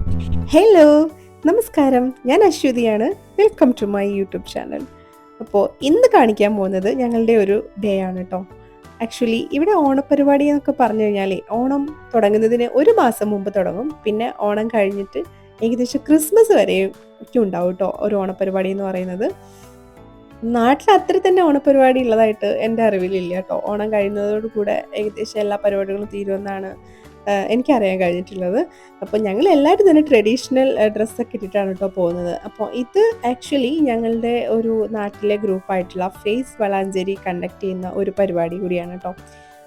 Hello നമസ്കാരം. ഞാൻ അശ്വതിയാണ്. Welcome to my YouTube channel അപ്പോൾ ഇന്ന് കാണിക്കാൻ പോകുന്നത് ഞങ്ങളുടെ ഒരു ഡേ ആണ് കേട്ടോ ആക്ച്വലി ഇവിടെ ഓണപരിപാടി എന്നൊക്കെ പറഞ്ഞു കഴിഞ്ഞാൽ ഓണം തുടങ്ങുന്നതിന് ഒരു മാസം മുമ്പ് തുടങ്ങും. പിന്നെ ഓണം കഴിഞ്ഞിട്ട് ഏകദേശം ക്രിസ്മസ് വരെയും ഒക്കെ ഉണ്ടാവും കേട്ടോ ഒരു ഓണപരിപാടി എന്ന് പറയുന്നത്. നാട്ടിൽ അത്ര തന്നെ ഓണപരിപാടി ഉള്ളതായിട്ട് എന്റെ അറിവിലില്ല കേട്ടോ ഓണം കഴിയുന്നതോടുകൂടെ ഏകദേശം എല്ലാ പരിപാടികളും തീരുമെന്നാണ് എനിക്കറിയാൻ കഴിഞ്ഞിട്ടുള്ളത്. അപ്പോൾ ഞങ്ങൾ എല്ലാവരും തന്നെ ട്രഡീഷണൽ ഡ്രസ്സൊക്കെ ഇട്ടിട്ടാണ് കേട്ടോ പോകുന്നത്. അപ്പോൾ ഇത് ആക്ച്വലി ഞങ്ങളുടെ ഒരു നാട്ടിലെ ഗ്രൂപ്പായിട്ടുള്ള ഫേസ് വളാഞ്ചേരി കണ്ടക്ട് ചെയ്യുന്ന ഒരു പരിപാടി കൂടിയാണ് കേട്ടോ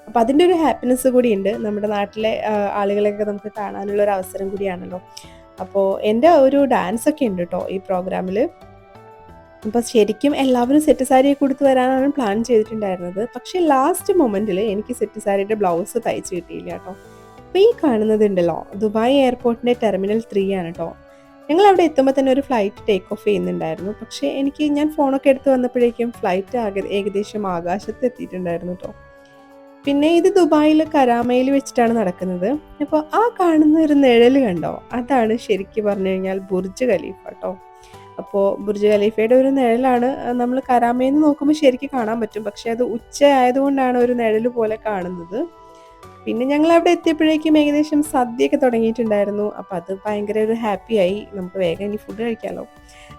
അപ്പം അതിന്റെ ഒരു ഹാപ്പിനെസ് കൂടിയുണ്ട് നമ്മുടെ നാട്ടിലെ ആളുകളെയൊക്കെ നമുക്ക് കാണാനുള്ള ഒരു അവസരം കൂടിയാണല്ലോ. അപ്പോൾ എന്റെ ഒരു ഡാൻസ് ഒക്കെ ഉണ്ട് കേട്ടോ ഈ പ്രോഗ്രാമിൽ അപ്പോൾ ശരിക്കും എല്ലാവരും സെറ്റ് സാരിയെ കൊടുത്ത് വരാനാണ് പ്ലാൻ ചെയ്തിട്ടുണ്ടായിരുന്നത്. പക്ഷേ ലാസ്റ്റ് മൊമെന്റിൽ എനിക്ക് സെറ്റ് സാരിയുടെ ബ്ലൗസ് തയ്ച്ച് കിട്ടിയില്ല കേട്ടോ അപ്പോൾ ഈ കാണുന്നതുണ്ടല്ലോ. ദുബായ് എയർപോർട്ടിന്റെ ടെർമിനൽ ത്രീ ആണ് കേട്ടോ ഞങ്ങൾ അവിടെ എത്തുമ്പോൾ തന്നെ ഒരു ഫ്ലൈറ്റ് ടേക്ക് ഓഫ് ചെയ്യുന്നുണ്ടായിരുന്നു. പക്ഷേ എനിക്ക് ഞാൻ ഫോണൊക്കെ എടുത്ത് വന്നപ്പോഴേക്കും ഫ്ലൈറ്റ് ആകെ ഏകദേശം ആകാശത്ത് എത്തിയിട്ടുണ്ടായിരുന്നു കേട്ടോ പിന്നെ ഇത് ദുബായിൽ കരാമയിൽ വെച്ചിട്ടാണ് നടക്കുന്നത്. അപ്പോൾ ആ കാണുന്ന ഒരു നിഴൽ കണ്ടോ? അതാണ് ശരിക്കും പറഞ്ഞു കഴിഞ്ഞാൽ ബുർജ് ഖലീഫ കേട്ടോ അപ്പോൾ ബുർജ് ഖലീഫയുടെ ഒരു നിഴലാണ് നമ്മൾ കരാമയിൽ നിന്ന് നോക്കുമ്പോൾ ശരിക്കും കാണാൻ പറ്റും. പക്ഷേ അത് ഉച്ച ആയതുകൊണ്ടാണ് ഒരു നിഴൽ പോലെ കാണുന്നത്. പിന്നെ ഞങ്ങൾ അവിടെ എത്തിയപ്പോഴേക്കും ഏകദേശം സദ്യയൊക്കെ തുടങ്ങിയിട്ടുണ്ടായിരുന്നു. അപ്പോൾ അത് ഭയങ്കര ഒരു ഹാപ്പി ആയി. നമുക്ക് വേഗം ഇനി ഫുഡ് കഴിക്കാമല്ലോ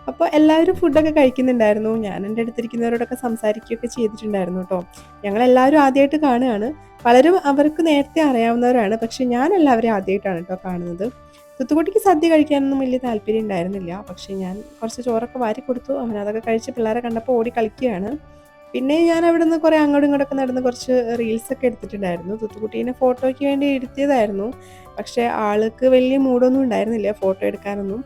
അപ്പോൾ എല്ലാവരും ഫുഡൊക്കെ കഴിക്കുന്നുണ്ടായിരുന്നു. ഞാൻ എന്റെ അടുത്തിരിക്കുന്നവരോടൊക്കെ സംസാരിക്കുകയൊക്കെ ചെയ്തിട്ടുണ്ടായിരുന്നു കേട്ടോ. ഞങ്ങളെല്ലാവരും ആദ്യമായിട്ട് കാണുകയാണ്. പലരും അവർക്ക് നേരത്തെ അറിയാവുന്നവരാണ്. പക്ഷെ ഞാൻ എല്ലാവരും ആദ്യമായിട്ടാണ് കേട്ടോ കാണുന്നത്. തുത്തുകുട്ടിക്ക് സദ്യ കഴിക്കാനൊന്നും വലിയ താല്പര്യം ഉണ്ടായിരുന്നില്ല. പക്ഷെ ഞാൻ കുറച്ച് ചോറൊക്കെ വാരി കൊടുത്തു. അവൻ അതൊക്കെ കഴിച്ച് പിള്ളേരെ കണ്ടപ്പോൾ ഓടി കളിക്കുകയാണ്. പിന്നെ ഞാൻ അവിടെ നിന്ന് കുറേ അങ്ങോട്ടും ഇങ്ങോട്ടൊക്കെ നടന്ന് കുറച്ച് റീൽസ് ഒക്കെ എടുത്തിട്ടുണ്ടായിരുന്നു. തുത്തുകുട്ടീനെ ഫോട്ടോയ്ക്ക് വേണ്ടി എടുത്തിയതായിരുന്നു. പക്ഷെ ആൾക്ക് വലിയ മൂഡൊന്നും ഉണ്ടായിരുന്നില്ല ഫോട്ടോ എടുക്കാനൊന്നും.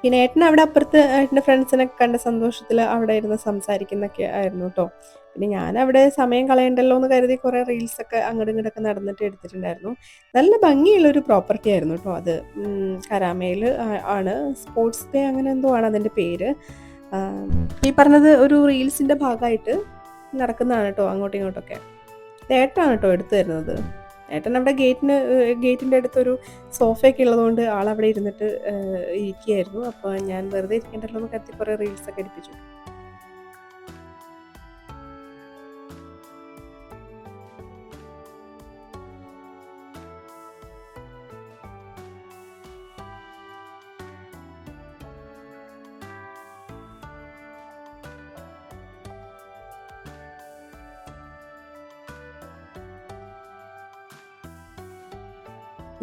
പിന്നെ ഏട്ടൻ അവിടെ അപ്പുറത്ത് ഏട്ടന്റെ ഫ്രണ്ട്സിനൊക്കെ കണ്ട സന്തോഷത്തിൽ അവിടെ ഇരുന്ന് സംസാരിക്കുന്നൊക്കെ ആയിരുന്നു കേട്ടോ പിന്നെ ഞാൻ അവിടെ സമയം കളയണ്ടല്ലോ എന്ന് കരുതി കുറേ റീൽസ് ഒക്കെ അങ്ങോട്ടും ഇങ്ങോട്ടൊക്കെ നടന്നിട്ട് എടുത്തിട്ടുണ്ടായിരുന്നു. നല്ല ഭംഗിയുള്ള ഒരു പ്രോപ്പർട്ടി ആയിരുന്നു കേട്ടോ അത്. കരാമയിൽ ആണ്. സ്പോർട്സ് ഡേ അങ്ങനെ എന്തോ ആണ് അതിന്റെ പേര്. ഈ പറഞ്ഞത് ഒരു റീൽസിന്റെ ഭാഗമായിട്ട് നടക്കുന്നതാണ് കേട്ടോ അങ്ങോട്ടും ഇങ്ങോട്ടൊക്കെ. ഏട്ടാണ് കേട്ടോ എടുത്തു തരുന്നത്. ഏട്ടൻ അവിടെ ഗേറ്റിന് ഗേറ്റിന്റെ അടുത്തൊരു സോഫയൊക്കെ ഉള്ളതുകൊണ്ട് ആളവിടെ ഇരുന്നിട്ട് ഏഹ്, ഇരിക്കുകയായിരുന്നു. അപ്പോൾ ഞാൻ വെറുതെ ഇരിക്കേണ്ടല്ലോ എന്ന് കരുതി കുറേ റീൽസൊക്കെ എടുപ്പിച്ചു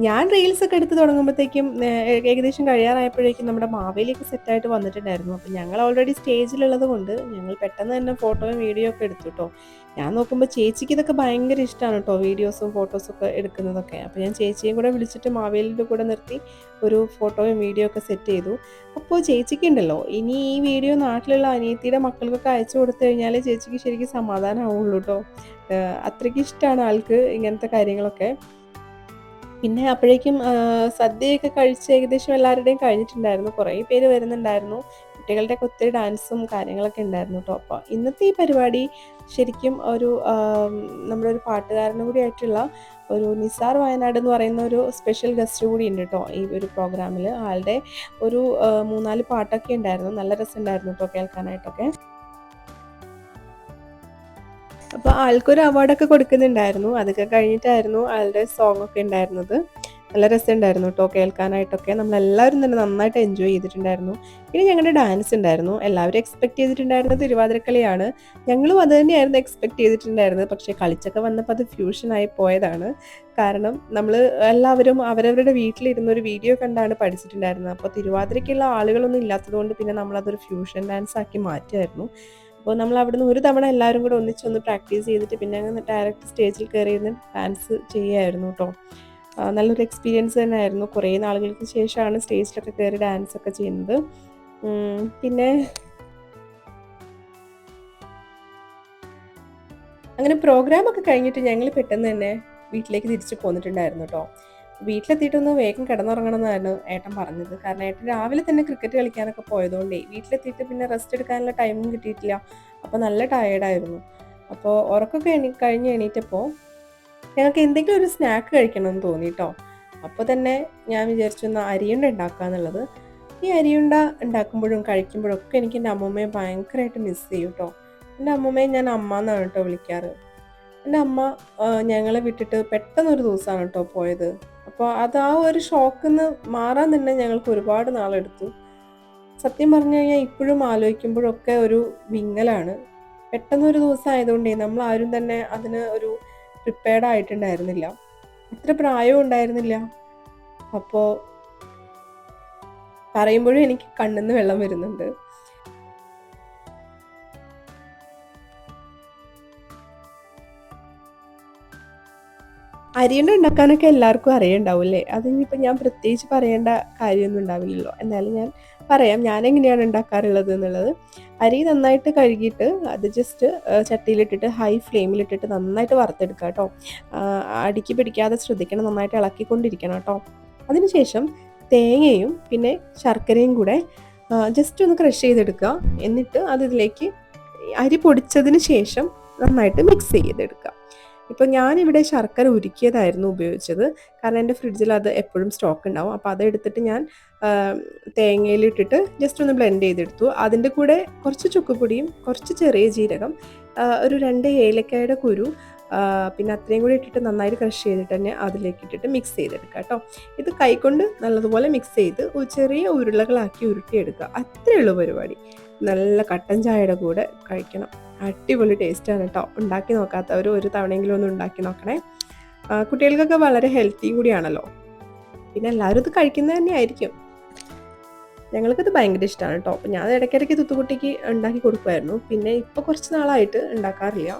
ഞാൻ റീൽസ് ഒക്കെ എടുത്ത് തുടങ്ങുമ്പോഴത്തേക്കും ഏകദേശം കഴിയാറായപ്പോഴേക്കും നമ്മുടെ മാവേലിയൊക്കെ സെറ്റായിട്ട് വന്നിട്ടുണ്ടായിരുന്നു. അപ്പം ഞങ്ങൾ ഓൾറെഡി സ്റ്റേജിലുള്ളത് കൊണ്ട് ഞങ്ങൾ പെട്ടെന്ന് തന്നെ ഫോട്ടോയും വീഡിയോ ഒക്കെ എടുത്തു കേട്ടോ ഞാൻ നോക്കുമ്പോൾ ചേച്ചിക്ക് ഇതൊക്കെ ഭയങ്കര ഇഷ്ടമാണ് കേട്ടോ വീഡിയോസും ഫോട്ടോസും ഒക്കെ എടുക്കുന്നതൊക്കെ. അപ്പോൾ ഞാൻ ചേച്ചിയും കൂടെ വിളിച്ചിട്ട് മാവേലിന്റെ കൂടെ നിർത്തി ഒരു ഫോട്ടോയും വീഡിയോ ഒക്കെ സെറ്റ് ചെയ്തു. അപ്പോൾ ചേച്ചിക്ക് ഉണ്ടല്ലോ ഇനി ഈ വീഡിയോ നാട്ടിലുള്ള അനിയത്തിയുടെ മക്കൾക്കൊക്കെ അയച്ചു കൊടുത്തു കഴിഞ്ഞാൽ ചേച്ചിക്ക് ശരിക്കും സമാധാനമാവുള്ളൂ കേട്ടോ അത്രയ്ക്ക് ഇഷ്ടമാണ് ആൾക്ക് ഇങ്ങനത്തെ കാര്യങ്ങളൊക്കെ. പിന്നെ അപ്പോഴേക്കും സദ്യയൊക്കെ കഴിച്ച് ഏകദേശം എല്ലാവരുടെയും കഴിഞ്ഞിട്ടുണ്ടായിരുന്നു. കുറേ പേര് വരുന്നുണ്ടായിരുന്നു. കുട്ടികളുടെ ഒക്കെ ഒത്തിരി ഡാൻസും കാര്യങ്ങളൊക്കെ ഉണ്ടായിരുന്നു കേട്ടോ. അപ്പോൾ ഇന്നത്തെ ഈ പരിപാടി ശരിക്കും ഒരു നമ്മുടെ ഒരു പാട്ടുകാരനും കൂടി ആയിട്ടുള്ള ഒരു നിസാർ വയനാട് എന്ന് പറയുന്ന ഒരു സ്പെഷ്യൽ ഗസ്റ്റ് കൂടി ഉണ്ട് കേട്ടോ ഈ ഒരു പ്രോഗ്രാമിൽ ആളുടെ ഒരു മൂന്നാൽ പാട്ടൊക്കെ ഉണ്ടായിരുന്നു. നല്ല രസമുണ്ടായിരുന്നു കേട്ടോ കേൾക്കാനായിട്ടൊക്കെ. അപ്പോൾ ആൾക്കൊരു അവാർഡൊക്കെ കൊടുക്കുന്നുണ്ടായിരുന്നു. അതൊക്കെ കഴിഞ്ഞിട്ടായിരുന്നു ആളുടെ സോങ് ഒക്കെ ഉണ്ടായിരുന്നത്. നല്ല രസമുണ്ടായിരുന്നു കേട്ടോ കേൾക്കാനായിട്ടൊക്കെ. നമ്മളെല്ലാവരും തന്നെ നന്നായിട്ട് എൻജോയ് ചെയ്തിട്ടുണ്ടായിരുന്നു. പിന്നെ ഞങ്ങളുടെ ഡാൻസ് ഉണ്ടായിരുന്നു. എല്ലാവരും എക്സ്പെക്ട് ചെയ്തിട്ടുണ്ടായിരുന്നത് തിരുവാതിരക്കളിയാണ്. ഞങ്ങളും അത് തന്നെയായിരുന്നു എക്സ്പെക്ട് ചെയ്തിട്ടുണ്ടായിരുന്നത്. പക്ഷേ കളിച്ചൊക്കെ വന്നപ്പോൾ അത് ഫ്യൂഷനായി പോയതാണ്. കാരണം നമ്മൾ എല്ലാവരും അവരവരുടെ വീട്ടിലിരുന്ന ഒരു വീഡിയോ കണ്ടാണ് പഠിച്ചിട്ടുണ്ടായിരുന്നത്. അപ്പോൾ തിരുവാതിരയ്ക്കുള്ള ആളുകളൊന്നും ഇല്ലാത്തതുകൊണ്ട് പിന്നെ നമ്മളതൊരു ഫ്യൂഷൻ ഡാൻസ് ആക്കി മാറ്റുമായിരുന്നു. അപ്പോൾ നമ്മൾ അവിടുന്ന് ഒരു തവണ എല്ലാവരും കൂടെ ഒന്നിച്ചൊന്ന് പ്രാക്ടീസ് ചെയ്തിട്ട് പിന്നെ അങ്ങ് ഡയറക്റ്റ് സ്റ്റേജിൽ കയറിയിരുന്ന് ഡാൻസ് ചെയ്യുമായിരുന്നു കേട്ടോ നല്ലൊരു എക്സ്പീരിയൻസ് തന്നെയായിരുന്നു കുറേ നാളുകൾക്ക് ശേഷമാണ് സ്റ്റേജിലൊക്കെ കയറി ഡാൻസ് ഒക്കെ ചെയ്യുന്നത്. പിന്നെ അങ്ങനെ പ്രോഗ്രാം ഒക്കെ കഴിഞ്ഞിട്ട് ഞങ്ങൾ പെട്ടെന്ന് തന്നെ വീട്ടിലേക്ക് തിരിച്ചു പോന്നിട്ടുണ്ടായിരുന്നു കേട്ടോ വീട്ടിലെത്തിയിട്ടൊന്ന് വേഗം കിടന്നുറങ്ങണം എന്നാണ് ഏട്ടൻ പറഞ്ഞത്. കാരണം ഏട്ടൻ രാവിലെ തന്നെ ക്രിക്കറ്റ് കളിക്കാനൊക്കെ പോയതുകൊണ്ടേ വീട്ടിലെത്തിയിട്ട് പിന്നെ റെസ്റ്റ് എടുക്കാനുള്ള ടൈമും കിട്ടിയിട്ടില്ല. അപ്പോൾ നല്ല ടയേർഡായിരുന്നു അപ്പോൾ ഉറക്കമൊക്കെ എണീ കഴിഞ്ഞ് എണീറ്റപ്പോൾ ഞങ്ങൾക്ക് എന്തെങ്കിലും ഒരു സ്നാക്ക് കഴിക്കണം എന്ന് തോന്നി കേട്ടോ അപ്പോൾ തന്നെ ഞാൻ വിചാരിച്ചു എന്നാൽ അരിയുണ്ട ഉണ്ടാക്കുക എന്നുള്ളത് ഈ അരിയുണ്ട ഉണ്ടാക്കുമ്പോഴും കഴിക്കുമ്പോഴും ഒക്കെ എനിക്ക് എന്റെ അമ്മമ്മയെ ഭയങ്കരമായിട്ട് മിസ് ചെയ്യും കേട്ടോ എന്റെ അമ്മമ്മയെ ഞാൻ അമ്മ എന്നാണ് കേട്ടോ വിളിക്കാറ്. എന്റെ അമ്മ ഞങ്ങളെ വിട്ടിട്ട് പെട്ടെന്നൊരു ദിവസമാണ് കേട്ടോ പോയത്. അപ്പോൾ അത് ആ ഒരു ഷോക്ക് നിന്ന് മാറാൻ തന്നെ ഞങ്ങൾക്ക് ഒരുപാട് നാളെടുത്തു. സത്യം പറഞ്ഞു കഴിഞ്ഞാൽ ഇപ്പോഴും ആലോചിക്കുമ്പോഴൊക്കെ ഒരു വിങ്ങലാണ്. പെട്ടെന്നൊരു ദിവസം ആയതുകൊണ്ടേ നമ്മൾ ആരും തന്നെ അതിന് ഒരു പ്രിപ്പയർഡ് ആയിട്ടുണ്ടായിരുന്നില്ല. അത്ര പ്രായവും ഉണ്ടായിരുന്നില്ല. അപ്പോൾ പറയുമ്പോഴും എനിക്ക് കണ്ണിന്ന് വെള്ളം വരുന്നുണ്ട്. അരിയുണ്ട ഉണ്ടാക്കാനൊക്കെ എല്ലാവർക്കും അറിയണ്ടാവില്ലേ? അതിനിപ്പോൾ ഞാൻ പ്രത്യേകിച്ച് പറയേണ്ട കാര്യമൊന്നും ഉണ്ടാവില്ലല്ലോ. എന്നാലും ഞാൻ പറയാം ഞാൻ എങ്ങനെയാണ് ഉണ്ടാക്കാറുള്ളത് എന്നുള്ളത്. അരി നന്നായിട്ട് കഴുകിയിട്ട് അത് ജസ്റ്റ് ചട്ടിയിലിട്ടിട്ട് ഹൈ ഫ്ലെയിമിലിട്ടിട്ട് നന്നായിട്ട് വറുത്തെടുക്കുക കേട്ടോ. അടിക്ക് പിടിക്കാതെ ശ്രദ്ധിക്കണം നന്നായിട്ട് ഇളക്കിക്കൊണ്ടിരിക്കണം കേട്ടോ. അതിനുശേഷം തേങ്ങയും പിന്നെ ശർക്കരയും കൂടെ ജസ്റ്റ് ഒന്ന് ക്രഷ് ചെയ്തെടുക്കുക. എന്നിട്ട് അതിലേക്ക് അരി പൊടിച്ചതിന് ശേഷം നന്നായിട്ട് മിക്സ് ചെയ്തെടുക്കുക. ഇപ്പോൾ ഞാനിവിടെ ശർക്കര ഉരുക്കിയതായിരുന്നു ഉപയോഗിച്ചത്. കാരണം എന്റെ ഫ്രിഡ്ജിൽ അത് എപ്പോഴും സ്റ്റോക്ക് ഉണ്ടാവും. അപ്പോൾ അതെടുത്തിട്ട് ഞാൻ തേങ്ങയിലിട്ടിട്ട് ജസ്റ്റ് ഒന്ന് ബ്ലെൻഡ് ചെയ്തെടുത്തു. അതിന്റെ കൂടെ കുറച്ച് ചുക്കുപൊടിയും കുറച്ച് ചെറിയ ജീരകം ഒരു രണ്ട് ഏലക്കായുടെ കുരു പിന്നെ അത്രയും കൂടി ഇട്ടിട്ട് നന്നായിട്ട് ക്രഷ് ചെയ്തിട്ട് തന്നെ അതിലേക്ക് ഇട്ടിട്ട് മിക്സ് ചെയ്തെടുക്കുക കേട്ടോ. ഇത് കൈകൊണ്ട് നല്ലതുപോലെ മിക്സ് ചെയ്ത് ചെറിയ ഉരുളകളാക്കി ഉരുട്ടിയെടുക്കുക. അത്രയേ ഉള്ളൂ പരിപാടി. നല്ല കട്ടൻ ചായയുടെ കൂടെ കഴിക്കണം. അടിപൊളി ടേസ്റ്റാണ് കേട്ടോ ഉണ്ടാക്കി നോക്കാത്തവർ ഒരു തവണയെങ്കിലും ഒന്ന് ഉണ്ടാക്കി നോക്കണേ. കുട്ടികൾക്കൊക്കെ വളരെ ഹെൽത്തി കൂടിയാണല്ലോ. പിന്നെ എല്ലാവരും ഇത് കഴിക്കുന്നത് തന്നെയായിരിക്കും. ഞങ്ങൾക്കത് ഭയങ്കര ഇഷ്ടമാണ് കേട്ടോ അപ്പം ഞാൻ ഇടയ്ക്കിടയ്ക്ക് തുത്തുകുട്ടിക്ക് ഉണ്ടാക്കി കൊടുക്കുമായിരുന്നു. പിന്നെ ഇപ്പോൾ കുറച്ച് നാളായിട്ട് ഉണ്ടാക്കാറില്ല.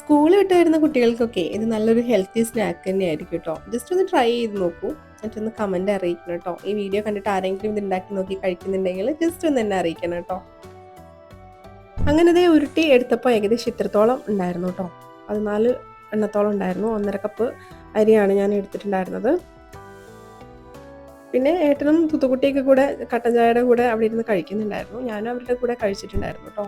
സ്കൂളിൽ വിട്ട് വരുന്ന കുട്ടികൾക്കൊക്കെ ഇത് നല്ലൊരു ഹെൽത്തി സ്നാക്ക് തന്നെയായിരിക്കും കേട്ടോ ജസ്റ്റ് ഒന്ന് ട്രൈ ചെയ്ത് നോക്കൂ. എന്നിട്ടൊന്ന് കമന്റ് അറിയിക്കണം കേട്ടോ ഈ വീഡിയോ കണ്ടിട്ട് ആരെങ്കിലും ഇത് ഉണ്ടാക്കി നോക്കി കഴിക്കുന്നുണ്ടെങ്കിൽ ജസ്റ്റ് ഒന്ന് എന്നെ അറിയിക്കണം കേട്ടോ അങ്ങനെ ദേ ഉരുട്ടി എടുത്തപ്പോൾ ഏകദേശം ഇത്രത്തോളം ഉണ്ടായിരുന്നു കേട്ടോ പതിനാല് എണ്ണത്തോളം ഉണ്ടായിരുന്നു. ഒന്നര കപ്പ് അരിയാണ് ഞാൻ എടുത്തിട്ടുണ്ടായിരുന്നത്. പിന്നെ ഏട്ടനും തുത്തുക്കുട്ടിയൊക്കെ കൂടെ കട്ടൻ ചായയുടെ കൂടെ അവിടെ ഇരുന്ന് കഴിക്കുന്നുണ്ടായിരുന്നു. ഞാനും അവരുടെ കൂടെ കഴിച്ചിട്ടുണ്ടായിരുന്നു കേട്ടോ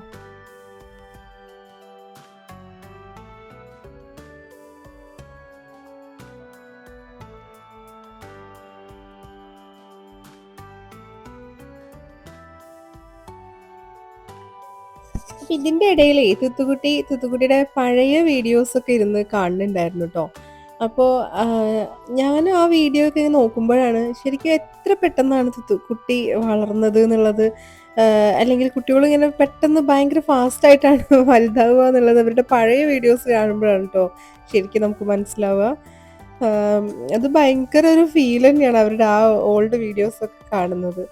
അപ്പൊ ഇതിന്റെ ഇടയിലേ തുത്തുകുട്ടി തുത്തുകുട്ടിയുടെ പഴയ വീഡിയോസ് ഒക്കെ ഇരുന്ന് കാണുന്നുണ്ടായിരുന്നു കേട്ടോ അപ്പോ ഞാൻ ആ വീഡിയോ ഒക്കെ നോക്കുമ്പോഴാണ് ശരിക്കും എത്ര പെട്ടെന്നാണ് തുത്തു കുട്ടി വളർന്നത് എന്നുള്ളത് അല്ലെങ്കിൽ കുട്ടികൾ ഇങ്ങനെ പെട്ടെന്ന് ഭയങ്കര ഫാസ്റ്റ് ആയിട്ടാണ് വലുതാവുക എന്നുള്ളത് അവരുടെ പഴയ വീഡിയോസ് കാണുമ്പോഴാണ് കേട്ടോ ശരിക്കും നമുക്ക് മനസ്സിലാവുക. അത് ഭയങ്കര ഒരു ഫീൽ തന്നെയാണ് അവരുടെ ആ ഓൾഡ് വീഡിയോസ് ഒക്കെ കാണുന്നത്.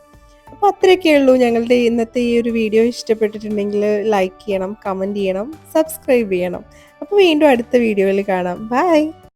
അപ്പോൾ അത്രയൊക്കെ ഉള്ളൂ ഞങ്ങളുടെ ഇന്നത്തെ ഈ ഒരു വീഡിയോ ഇഷ്ടപ്പെട്ടിട്ടുണ്ടെങ്കിൽ ലൈക്ക് ചെയ്യണം കമന്റ് ചെയ്യണം സബ്സ്ക്രൈബ് ചെയ്യണം. അപ്പോൾ വീണ്ടും അടുത്ത വീഡിയോയിൽ കാണാം. ബൈ